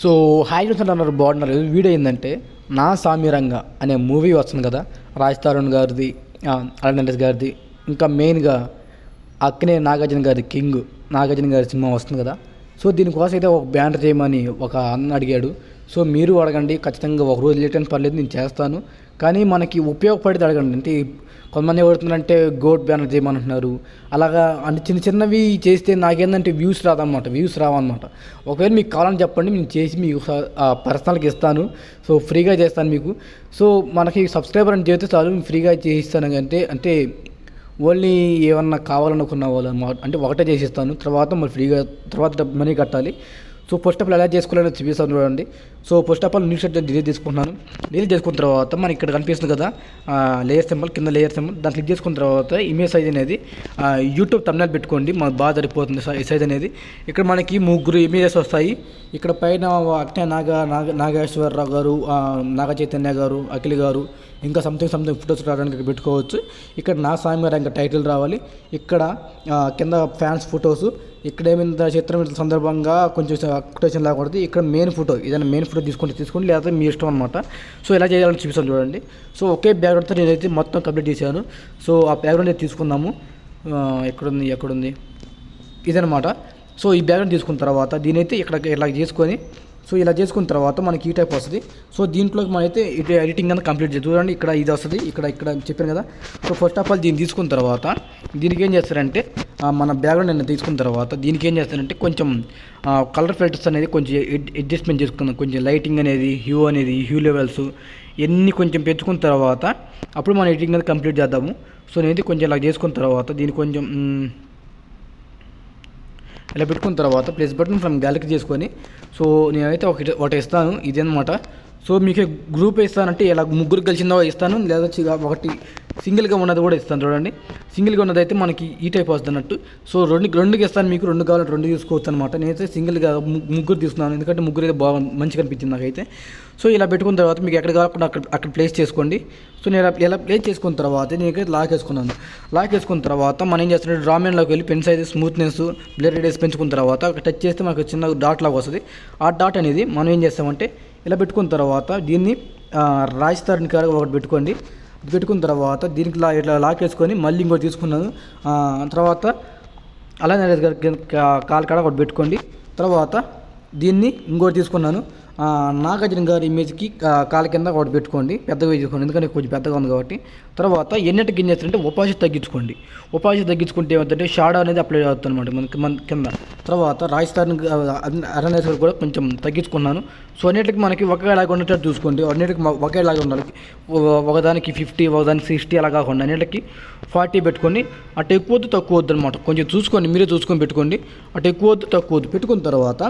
So hi friends అన్నారు బాగున్నారు. Video ఏంటంటే నా సామిరంగ అనే మూవీ వస్తుంది కదా రాజ్ తరుణ్ గారిది అలనెస్ గారిది ఇంకా మెయిన్గా అక్కినే నాగార్జున గారి కింగ్ నాగార్జున గారి సినిమా వస్తుంది కదా. సో దీనికోసం అయితే ఒక బ్యానర్ చేయమని ఒక అన్న అడిగాడు. సో మీరు అడగండి ఖచ్చితంగా ఒక రోజు లేట్ అని పర్లేదు నేను చేస్తాను. కానీ మనకి ఉపయోగపడేది అడగండి. అంటే కొంతమంది ఏమవుతుందంటే గోట్ బ్యానర్ చేయమంటున్నారు. అలాగా అంటే చిన్న చిన్నవి చేస్తే నాకేందంటే వ్యూస్ రాదన్నమాట వ్యూస్ రావన్నమాట. ఒకవేళ మీకు కావాలని చెప్పండి నేను చేసి మీకు పర్సనల్కి ఇస్తాను. సో ఫ్రీగా చేస్తాను మీకు. సో మనకి సబ్స్క్రైబర్ అని చేస్తే చాలు ఫ్రీగా చేయిస్తాను అంటే అంటే ఓన్లీ ఏమన్నా కావాలనుకున్న వాళ్ళు అంటే ఒకటే చేసిస్తాను. తర్వాత మరి ఫ్రీగా తర్వాత మనీ కట్టాలి. సో ఫస్ట్ ఆఫ్ ఆల్ ఎలా చేసుకోవాలని చూపిస్తాను చూడండి. So first of all new shirt delete చేసుకుంటున్నాను డిలీట్ చేసుకున్న తర్వాత మనకి ఇక్కడ కనిపిస్తుంది కదా లేయర్ సింబల్ కింద లేయర్ సింబల్ దాన్ని క్లిక్ చేసుకున్న తర్వాత ఇమేజ్ సైజ్ అనేది యూట్యూబ్ తమిళనాడు పెట్టుకోండి. మాకు బాగా సరిపోతుంది సైజ్ అనేది. ఇక్కడ మనకి ముగ్గురు ఇమేజెస్ వస్తాయి. ఇక్కడ పైన అక్నే నాగ నాగ నాగేశ్వరరావు గారు నాగ చైతన్య గారు అఖిల్ గారు ఇంకా సంథింగ్ సంథింగ్ ఫొటోస్ రావడానికి పెట్టుకోవచ్చు. ఇక్కడ నా స్వామి రంగ టైటిల్ రావాలి. ఇక్కడ కింద ఫ్యాన్స్ ఫొటోస్ ఇక్కడ ఏమైనా చిత్రం సందర్భంగా కొంచెం కొటేషన్ రాకూడదు ఇక్కడ మెయిన్ ఫోటో ఏదైనా మెయిన్ ఫోటో తీసుకుంటే తీసుకోండి లేకపోతే మీ ఇష్టం అనమాట సో ఎలా చేయాలని చూపిస్తాను చూడండి. సో ఒకే బ్యాక్గ్రౌండ్తో నేనైతే మొత్తం కంప్లీట్ చేశాను. సో ఆ బ్యాక్గ్రౌండ్ అయితే తీసుకుందాము. ఎక్కడుంది ఎక్కడుంది? ఇదనమాట సో ఈ బ్యాక్గ్రౌండ్ తీసుకున్న తర్వాత దీని అయితే ఇక్కడ ఇలా చేసుకొని సో ఇలా చేసుకున్న తర్వాత మనకి ఈ టైప్ వస్తుంది. సో దీంట్లోకి మనమైతే ఇటు ఎడిటింగ్ అంతా కంప్లీట్ చేసి చూడండి ఇక్కడ ఇది వస్తుంది ఇక్కడ ఇక్కడ చెప్పాను కదా. సో ఫస్ట్ ఆఫ్ ఆల్ దీన్ని తీసుకున్న తర్వాత దీనికి ఏం చేస్తారంటే మన బ్యాక్గ్రౌండ్ నేను తీసుకున్న తర్వాత దీనికి ఏం చేస్తానంటే కొంచెం కలర్ ఫిల్టర్స్ అనేది కొంచెం అడ్జస్ట్మెంట్ చేసుకున్నాను కొంచెం లైటింగ్ అనేది హ్యూ అనేది హ్యూ లెవెల్స్ ఇవన్నీ కొంచెం పెంచుకున్న తర్వాత అప్పుడు మనం ఎడిటింగ్ అనేది కంప్లీట్ చేద్దాము. సో నేనైతే కొంచెం ఇలా చేసుకున్న తర్వాత దీన్ని కొంచెం ఇలా పెట్టుకున్న తర్వాత ప్లస్ బటన్ ఫ్రమ్ గ్యాలరీ చేసుకొని సో నేనైతే ఒకటి ఒకటి ఇస్తాను. ఇదన్నమాట సో మీకు గ్రూప్ ఇస్తానంటే ఇలా ముగ్గురు కలిసిందో ఇస్తాను లేదా ఒకటి సింగిల్గా ఉన్నది కూడా ఇస్తాను చూడండి. సింగిల్గా ఉన్నది అయితే మనకి ఈ టైప్ వస్తుంది అన్నట్టు సో రెండు రెండుకి ఇస్తాను మీకు రెండు కావాలంటే రెండు తీసుకోవచ్చు అనమాట నేనైతే సింగిల్గా ముగ్గురు తీసుకున్నాను ఎందుకంటే ముగ్గురు అయితే బాగా మంచిగా అనిపించింది నాకైతే. సో ఇలా పెట్టుకున్న తర్వాత మీకు ఎక్కడ కాకుండా అక్కడ అక్కడ ప్లేస్ చేసుకోండి. సో నేను ఇలా ప్లేస్ చేసుకున్న తర్వాత నేను లాక్ వేసుకున్నాను. లాక్ వేసుకున్న తర్వాత మనం ఏం చేస్తున్నాం డ్రామెన్లోకి వెళ్ళి pen size smoothness blur radius పెంచుకున్న తర్వాత అక్కడ టచ్ చేస్తే మనకు చిన్న డాట్ లాగా వస్తుంది. ఆ డాట్ అనేది మనం ఏం చేస్తామంటే ఇలా పెట్టుకున్న తర్వాత దీన్ని రాజస్థాన్ కాడ ఒకటి పెట్టుకోండి. పెట్టుకున్న తర్వాత దీనికి లా ఇట్లా లాక్ వేసుకొని మళ్ళీ ఇంకోటి తీసుకున్నాను. ఆ, తర్వాత అలానే కాలు కాడ ఒకటి పెట్టుకోండి. తర్వాత దీన్ని ఇంకోటి తీసుకున్నాను. నాగార్జున గారి ఇమేజ్కి కాల కింద ఒకటి పెట్టుకోండి. పెద్దగా తీసుకోండి ఎందుకంటే కొంచెం పెద్దగా ఉంది కాబట్టి. తర్వాత ఎన్నిటికి ఏం చేస్తారంటే ఉపాధి తగ్గించుకోండి. ఉపాధి తగ్గించుకుంటే ఏమంటే షాడో అనేది అప్లై అవుతుంది అనమాట మనకి మన కింద. తర్వాత రాజస్థాన్ అరణ్యేశ్వర్ కూడా కొంచెం తగ్గించుకున్నాను. సో అన్నిటికి మనకి ఒకేలాగా ఉండేటట్టు చూసుకోండి. అన్నిటికి ఒకేలాగా ఉండాలి. ఒకదానికి ఫిఫ్టీ ఒకదానికి సిక్స్టీ అలా కాకుండా అన్నిటికి ఫార్టీ పెట్టుకొని అటు ఎక్కువ తక్కువ వద్దు అనమాట కొంచెం చూసుకోండి. మీరే చూసుకొని పెట్టుకోండి. అటు ఎక్కువ వద్దు తక్కువ వద్దు పెట్టుకున్న తర్వాత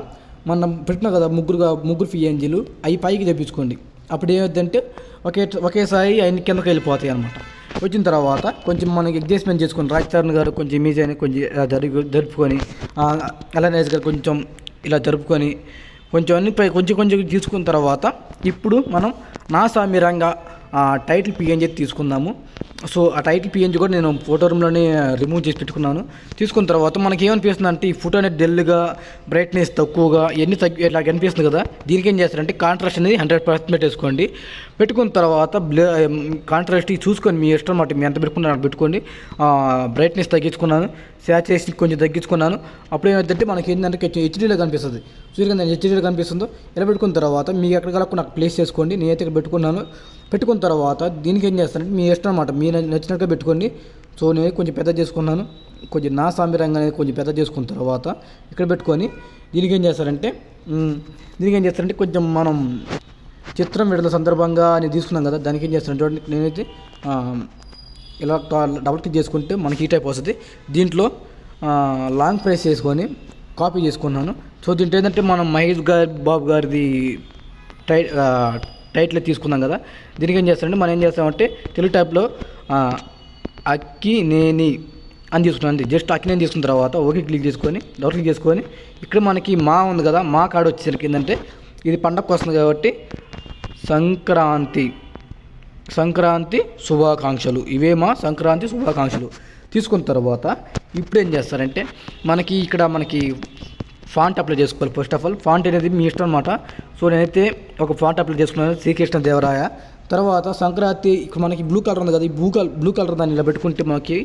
మనం పెట్టిన కదా ముగ్గురుగా ముగ్గురు ఫిఎన్జీలు అవి పైకి తెప్పించుకోండి. అప్పుడు ఏమవుతుందంటే ఒకే ఒకేసారి ఆయన కిందకి వెళ్ళిపోతాయి అనమాట వచ్చిన తర్వాత కొంచెం మనకి అడ్జస్ట్మెంట్ చేసుకొని రాజస్థాన్ గారు కొంచెం మీజాని అని కొంచెం ఇలా జరుపుకొని అలానే గారు కొంచెం ఇలా జరుపుకొని కొంచెం అన్ని పై కొంచెం కొంచెం తీసుకున్న తర్వాత ఇప్పుడు మనం నా సామిరంగా టైటిల్ పిఎన్జీ తీసుకుందాము. సో ఆ టైటిల్ పిఎన్జీ కూడా నేను ఫోటో రూమ్లోనే రిమూవ్ చేసి పెట్టుకున్నాను. తీసుకున్న తర్వాత మనకి ఏమనిపిస్తుంది అంటే ఈ ఫోటో అనేది డెల్గా బ్రైట్నెస్ తక్కువగా ఎన్ని తగ్గి ఇట్లా కనిపిస్తుంది కదా. దీనికి ఏం చేస్తారంటే కాంట్రాస్ట్ అనేది హండ్రెడ్ పర్సెంట్ పెట్టేసుకోండి. పెట్టుకున్న తర్వాత బ్లే కాంట్రాస్ట్ చూసుకొని మీ ఇష్టం మాట మీ ఎంత పెట్టుకున్నారో పెట్టుకోండి. బ్రైట్నెస్ తగ్గించుకున్నాను. శాచురేషన్ కొంచెం తగ్గించుకున్నాను. అప్పుడు ఏమైందంటే మనకి ఏంటంటే కొంచెం హెచ్డీలో కనిపిస్తుంది. చూడగా హెచ్డీలో కనిపిస్తుందో ఇలా పెట్టుకున్న తర్వాత మీకు ఎక్కడ కలగకుండా నాకు ప్లేస్ చేసుకోండి. నేనైతే ఇక్కడ పెట్టుకున్నాను. పెట్టుకున్న తర్వాత దీనికి ఏం చేస్తానంటే మీ ఇష్టం అనమాట మీ నచ్చినట్టుగా పెట్టుకోండి. సో నేను కొంచెం పెద్ద చేసుకున్నాను. కొంచెం నా సాంబిరంగా అనేది కొంచెం పెద్ద చేసుకున్న తర్వాత ఇక్కడ పెట్టుకొని దీనికి ఏం చేస్తారంటే దీనికి ఏం చేస్తారంటే కొంచెం మనం చిత్రం విడుదల సందర్భంగా నేను తీసుకున్నాం కదా దానికి ఏం చేస్తాను చూడండి నేనైతే ఇలా డబుల్ క్లిక్ చేసుకుంటే మనకి ఈ టైప్ వస్తుంది. దీంట్లో లాంగ్ ప్రెస్ చేసుకొని కాపీ చేసుకున్నాను. సో దీంట్లో ఏంటంటే మనం మహేష్ గారి బాబు గారిది టై టైట్లో తీసుకున్నాం కదా. దీనికి ఏం చేస్తారంటే మనం ఏం చేస్తామంటే తెలుగు టైప్లో అక్కి నేని అని తీసుకున్నాను జస్ట్ అక్కి నేను తీసుకున్న తర్వాత ఓకే క్లిక్ చేసుకొని డౌట్ క్లిక్ చేసుకొని ఇక్కడ మనకి మా ఉంది కదా మా కాడ వచ్చేసరికి ఏంటంటే ఇది పండగకు వస్తుంది కాబట్టి సంక్రాంతి సంక్రాంతి శుభాకాంక్షలు. ఇవే మా సంక్రాంతి శుభాకాంక్షలు. తీసుకున్న తర్వాత ఇప్పుడు ఏం చేస్తారంటే మనకి ఇక్కడ మనకి ఫాంట్ అప్లై చేసుకోవాలి ఫస్ట్ ఆఫ్ ఆల్ ఫాంట్ అనేది మీ ఇష్టం అనమాట సో నేనైతే ఒక ఫాంట్ అప్లై చేసుకున్నాను శ్రీకృష్ణ దేవరాయ. తర్వాత సంక్రాంతి ఇక్కడ మనకి బ్లూ కలర్ ఉంది కదా ఈ బ్లూ కలర్ బ్లూ కలర్ దాన్ని ఇలా పెట్టుకుంటే మనకి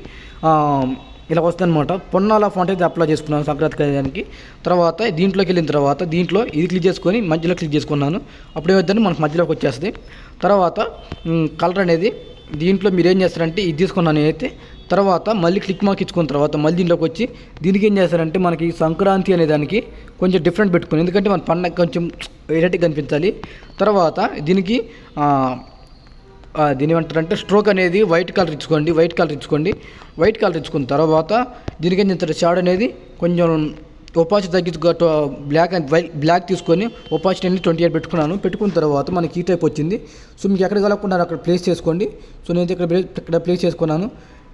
ఇలా వస్తుంది అనమాట పొన్నాల ఫాంట్ అయితే అప్లై చేసుకున్నాను సంక్రాంతి దానికి తర్వాత దీంట్లోకి వెళ్ళిన తర్వాత దీంట్లో ఇది క్లిక్ చేసుకొని మధ్యలో క్లిక్ చేసుకున్నాను. అప్పుడు ఏమవుతుందంటే మనకు మధ్యలోకి వచ్చేస్తుంది. తర్వాత కలర్ అనేది దీంట్లో మీరు ఏం చేస్తారంటే ఇది తీసుకున్నాను నేనైతే. తర్వాత మళ్ళీ క్లిక్ మార్క్ ఇచ్చుకున్న తర్వాత మళ్ళీ దీంట్లోకి వచ్చి దీనికి ఏం చేస్తారంటే మనకి సంక్రాంతి అనే దానికి కొంచెం డిఫరెంట్ పెట్టుకుని ఎందుకంటే మన పండగ కొంచెం వెరైటీగా కనిపించాలి తర్వాత దీనికి దీని ఏమంటారంటే స్ట్రోక్ అనేది వైట్ కలర్ ఇచ్చుకోండి వైట్ కలర్ ఇచ్చుకోండి. వైట్ కలర్ ఇచ్చుకున్న తర్వాత దీనికి ఏం చేస్తారు షాడ్ అనేది కొంచెం ఒపాసిటీ తగ్గించుకో బ్లాక్ అండ్ వైట్ బ్లాక్ తీసుకొని ఒపాసిటీ అనేది ట్వంటీ ఎయిట్ పెట్టుకున్నాను. పెట్టుకున్న తర్వాత మనకి ఈ టైప్ వచ్చింది. సో మీకు ఎక్కడ కలగకుండా అక్కడ ప్లేస్ చేసుకోండి. సో నేను ఇక్కడ ఇక్కడ ప్లేస్ చేసుకున్నాను.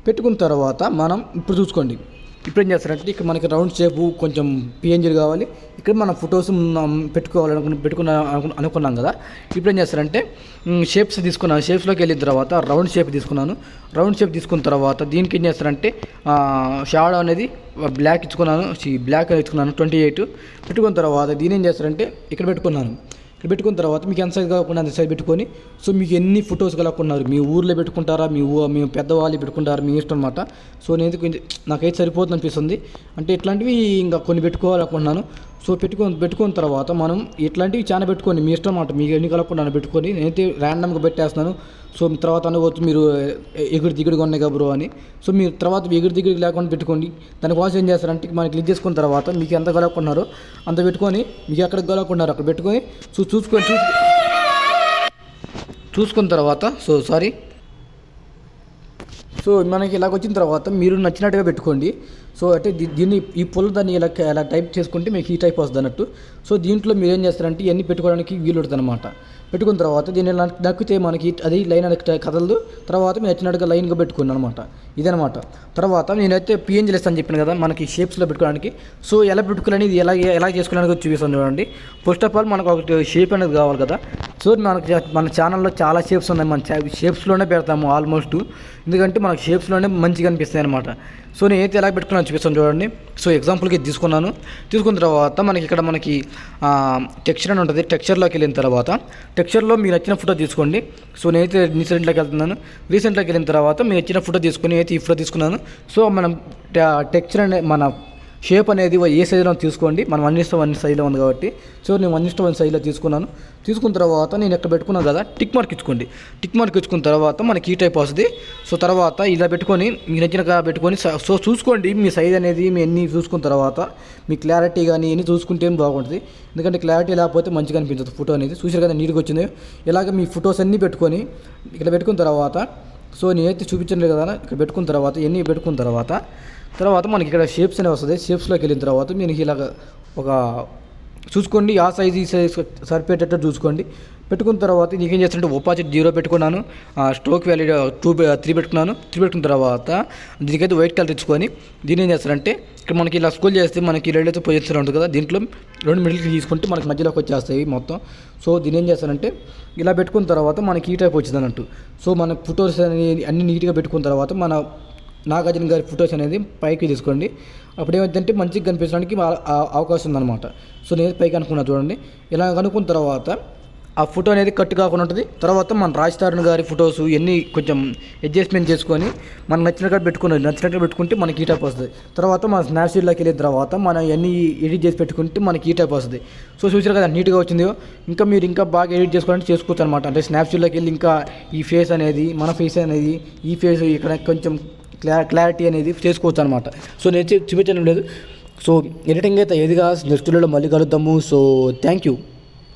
పెట్టుకున్న తర్వాత మనం ఇప్పుడు చూసుకోండి. ఇప్పుడు ఏం చేస్తారంటే ఇక్కడ మనకి రౌండ్ షేప్ కొంచెం పిఎన్జీలు కావాలి. ఇక్కడ మనం ఫొటోస్ పెట్టుకోవాలనుకుని పెట్టుకున్న అనుకున్నాం కదా. ఇప్పుడు ఏం చేస్తారంటే షేప్స్ తీసుకున్నాను. షేప్స్లోకి వెళ్ళిన తర్వాత రౌండ్ షేప్ తీసుకున్నాను. రౌండ్ షేప్ తీసుకున్న తర్వాత దీనికి ఏం చేస్తారంటే షాడో అనేది బ్లాక్ ఇచ్చుకున్నాను. బ్లాక్ ఇచ్చుకున్నాను ట్వంటీ ఎయిట్. పెట్టుకున్న తర్వాత దీని ఏం చేస్తారంటే ఇక్కడ పెట్టుకున్నాను. ఇక్కడ పెట్టుకున్న తర్వాత మీకు ఎంత సైజ్ కాకుండా అంత సైజ్ పెట్టుకొని సో మీకు ఎన్ని ఫొటోస్ కలగకున్నారు మీ ఊర్లో పెట్టుకుంటారా మీ ఊ మీ పెద్దవాళ్ళు పెట్టుకుంటారా మీ ఇష్టం అనమాట సో నేను కొంచెం నాకైతే సరిపోతుంది అనిపిస్తుంది. అంటే ఇట్లాంటివి ఇంకా కొన్ని పెట్టుకోవాలనుకుంటున్నాను. సో పెట్టుకొని పెట్టుకున్న తర్వాత మనం ఇట్లాంటివి చాలా పెట్టుకోండి. మీ ఇష్టం అన్నమాట. మీకు ఎన్ని కలగకుండా పెట్టుకొని నేనైతే ర్యాండమ్గా పెట్టేస్తున్నాను సో తర్వాత అనుకోవచ్చు మీరు ఎగురు దిగుడుగా ఉన్నాయి కదా బ్రో అని. సో మీరు తర్వాత ఎగురు దిగుడు లేకుండా పెట్టుకోండి. దానికోసం ఏం చేస్తారంటే మనం క్లిక్ చేసుకున్న తర్వాత మీకు ఎంత కలగకున్నారో అంత పెట్టుకొని మీకు ఎక్కడ కలగకున్నారో అక్కడ పెట్టుకొని చూ చూసుకొని చూసు చూసుకున్న తర్వాత సో సారీ సో మనకి ఇలాగ వచ్చిన తర్వాత మీరు నచ్చినట్టుగా పెట్టుకోండి. సో అంటే దీన్ని ఈ పుల్ల దాన్ని ఇలా ఇలా టైప్ చేసుకుంటే మీకు ఈ టైప్ వస్తుంది అన్నట్టు. సో దీంట్లో మీరు ఏం చేస్తారంటే ఇవన్నీ పెట్టుకోవడానికి వీలు ఉంటుంది అనమాట పెట్టుకున్న తర్వాత దీన్ని నక్కితే మనకి అది లైన్ అనేది కదలదు. తర్వాత మీరు నచ్చినట్టుగా లైన్గా పెట్టుకున్నాను అనమాట ఇదనమాట తర్వాత నేనైతే పిఎన్జీ అని చెప్పాను కదా మనకి షేప్స్లో పెట్టుకోవడానికి. సో ఎలా పెట్టుకోవాలని ఇది ఎలా ఎలా చేసుకోవడానికి చూపిస్తాను చూడండి. ఫస్ట్ ఆఫ్ ఆల్ మనకు ఒకటి షేప్ అనేది కావాలి కదా. సో మనకి మన ఛానల్లో చాలా షేప్స్ ఉన్నాయి. మన షేప్స్లోనే పెడతాము ఆల్మోస్ట్. ఎందుకంటే మనకు షేప్స్లోనే మంచిగా అనిపిస్తాయి అనమాట సో నేను అయితే ఎలా పెట్టుకున్నాను చూపిస్తాను చూడండి. సో ఎగ్జాంపుల్కి తీసుకున్నాను. తీసుకున్న తర్వాత మనకి ఇక్కడ మనకి టెక్స్చర్ అని ఉంటుంది. టెక్స్చర్లోకి వెళ్ళిన తర్వాత టెక్స్చర్లో మీరు నచ్చిన ఫోటో తీసుకోండి. సో నేనైతే రీసెంట్లోకి వెళ్తున్నాను. రీసెంట్లోకి వెళ్ళిన తర్వాత మీరు నచ్చిన ఫోటో తీసుకొని అయితే ఈ ఫోటో తీసుకున్నాను. సో మనం టెక్స్చర్ అనే మన షేప్ అనేది ఏ సైజులో తీసుకోండి. మనం వన్ ఇష్టం వన్ సైజులో ఉంది కాబట్టి. సో నేను వన్ ఇష్టం వన్ సైజులో తీసుకున్నాను. తీసుకున్న తర్వాత నేను ఎక్కడ పెట్టుకున్నాను కదా టిక్ మార్క్ ఇచ్చుకోండి. టిక్ మార్క్ ఇచ్చుకున్న తర్వాత మనకి ఈ టైప్ వస్తుంది. సో తర్వాత ఇలా పెట్టుకొని మీకు నచ్చినగా పెట్టుకొని స- సో చూసుకోండి. మీ సైజ్ అనేది మీ అన్ని చూసుకున్న తర్వాత మీ క్లారిటీ కానీ అన్ని చూసుకుంటే బాగుంటుంది. ఎందుకంటే క్లారిటీ లేకపోతే మంచిగా అనిపించదు ఫోటో అనేది. చూసారు కదా నీట్గా వచ్చింది. ఇలాగ మీ ఫొటోస్ అన్నీ పెట్టుకొని ఇక్కడ పెట్టుకున్న తర్వాత సో నేనైతే చూపించలేదు కదా ఇక్కడ పెట్టుకున్న తర్వాత ఎన్ని పెట్టుకున్న తర్వాత తర్వాత మనకి ఇక్కడ షేప్స్ అనేవి వస్తుంది. షేప్స్లోకి వెళ్ళిన తర్వాత మీకు ఇలాగ ఒక చూసుకోండి. ఆ సైజ్ ఈ సైజ్ సరిపోయేటట్టు చూసుకోండి. పెట్టుకున్న తర్వాత నీకేం చేస్తుంటే ఒపాజిట్ జీరో పెట్టుకున్నాను స్ట్రోక్ వ్యాల్యూ టూ త్రీ పెట్టుకున్నాను త్రీ పెట్టుకున్న తర్వాత దీనికైతే వైట్ కలర్ తెచ్చుకొని దీని ఏం చేస్తారంటే ఇక్కడ మనకి ఇలా స్కూల్ చేస్తే మనకి రెండు అయితే పొజిషన్ ఉంటుంది కదా దీంట్లో రెండు మిడిల్కి తీసుకుంటే మనకి మధ్యలోకి వచ్చేస్తాయి మొత్తం. సో దీని ఏం చేస్తారంటే ఇలా పెట్టుకున్న తర్వాత మనకి ఈ టైప్ వచ్చింది అన్నట్టు. సో మన ఫొటోస్ అనేది అన్ని నీట్గా పెట్టుకున్న తర్వాత మన నాగార్జున గారి ఫొటోస్ అనేది పైకి తీసుకోండి. అప్పుడు ఏమైందంటే మంచిగా కనిపించడానికి అవకాశం ఉందన్నమాట. సో నేను పైకి అనుకున్నా చూడండి. ఇలా అనుకున్న తర్వాత ఆ ఫోటో అనేది కట్ కాకుండా ఉంటుంది. తర్వాత మన రాజ్ తరుణ్ గారి ఫొటోస్ ఇవన్నీ కొంచెం అడ్జస్ట్మెంట్ చేసుకొని మనం నచ్చినట్టు పెట్టుకున్నది నచ్చినట్టు పెట్టుకుంటే మనకి ఈ టైప్ వస్తుంది. తర్వాత మన స్నాప్సీట్లోకి వెళ్ళిన తర్వాత మనం ఇవన్నీ ఎడిట్ చేసి పెట్టుకుంటే మనకి ఈ టైప్ వస్తుంది. సో చూసారు కదా నీట్గా వచ్చింది. ఇంకా మీరు ఇంకా బాగా ఎడిట్ చేసుకోవాలంటే చేసుకోవచ్చు అనమాట అంటే స్నాప్సీట్లోకి వెళ్ళి ఇంకా ఈ ఫేస్ అనేది మన ఫేస్ అనేది ఈ ఫేస్ ఇక్కడ కొంచెం క్లా క్లారిటీ అనేది చేసుకోవచ్చు అనమాట సో నేను చూపించడం లేదు. సో ఎడిటింగ్ అయితే ఏదిగా నెక్స్ట్ వీడియోలో మళ్ళీ కలుద్దాము. So thank you